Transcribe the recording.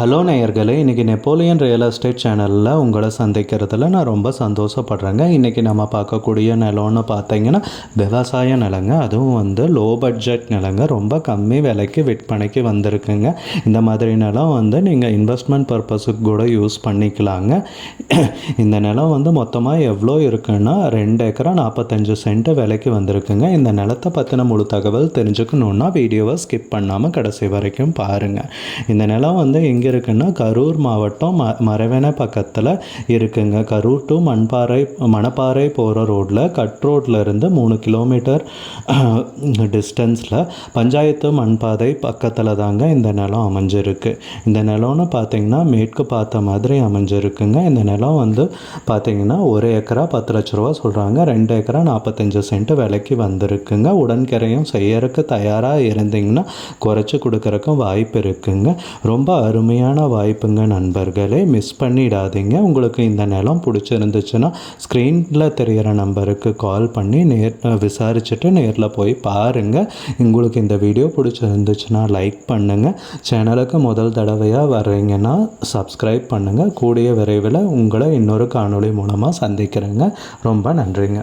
Hello நேயர்களே இன்றைக்கி Napoleon real estate சேனலில் உங்களை சந்திக்கிறதுல நான் ரொம்ப சந்தோஷப்படுறேங்க. இன்றைக்கி நம்ம பார்க்கக்கூடிய நிலம்னு பார்த்தீங்கன்னா விவசாய நிலங்க அதுவும் வந்து லோ பட்ஜெட் நிலங்க ரொம்ப கம்மி விலைக்கு விற்பனைக்கு வந்திருக்குங்க. இந்த மாதிரி நிலம் வந்து நீங்கள் இன்வெஸ்ட்மெண்ட் பர்பஸுக்கு கூட யூஸ் பண்ணிக்கலாங்க. இந்த நிலம் வந்து மொத்தமாக எவ்வளோ இருக்குன்னா ரெண்டு ஏக்கரா நாற்பத்தஞ்சு சென்ட் விலைக்கு வந்திருக்குங்க. இந்த நிலத்தை பற்றின முழு தகவல் தெரிஞ்சுக்கணுன்னா வீடியோவை ஸ்கிப் பண்ணாமல் கடைசி வரைக்கும் பாருங்கள் இந்த நிலம் வந்து இங்கே இருக்குன்னா கரூர் மாவட்டம் ம மரவென பக்கத்தில் இருக்குங்க. கரூர் டு மண்பாறை மணப்பாறை போகிற ரோட்டில் கட் ரோட்லேருந்து மூணு கிலோமீட்டர் டிஸ்டன்ஸில் பஞ்சாயத்து மண்பாதை பக்கத்தில் தாங்க இந்த நிலம் அமைஞ்சிருக்கு. இந்த நிலம்னு பார்த்தீங்கன்னா மேற்கு பார்த்த மாதிரி அமைஞ்சிருக்குங்க. இந்த நிலம் வந்து பார்த்தீங்கன்னா ஒரு ஏக்கரா பத்து லட்ச ரூபா சொல்கிறாங்க ரெண்டு ஏக்கரா நாற்பத்தஞ்சு சென்ட் விலைக்கு வந்திருக்குங்க. உடன்கரையும் செய்யறதுக்கு தயாராக இருந்தீங்கன்னா குறைச்சி கொடுக்குறக்கும் வாய்ப்பு இருக்குங்க. ரொம்ப அருமையான வாய்ப்புங்க நண்பர்களே. மிஸ் பண்ணிடாதீங்க. உங்களுக்கு இந்த நிலம் பிடிச்சிருந்துச்சுன்னா ஸ்க்ரீனில் தெரிகிற நம்பருக்கு கால் பண்ணி நேர் விசாரிச்சுட்டு நேரில் போய் பாருங்கள் உங்களுக்கு இந்த வீடியோ பிடிச்சிருந்துச்சுன்னா லைக் பண்ணுங்கள் சேனலுக்கு முதல் தடவையாக வர்றீங்கன்னா சப்ஸ்கிரைப் பண்ணுங்கள் கூடிய விரைவில் உங்களை இன்னொரு காணொளி மூலமாக சந்திக்கிறேங்க. ரொம்ப நன்றிங்க.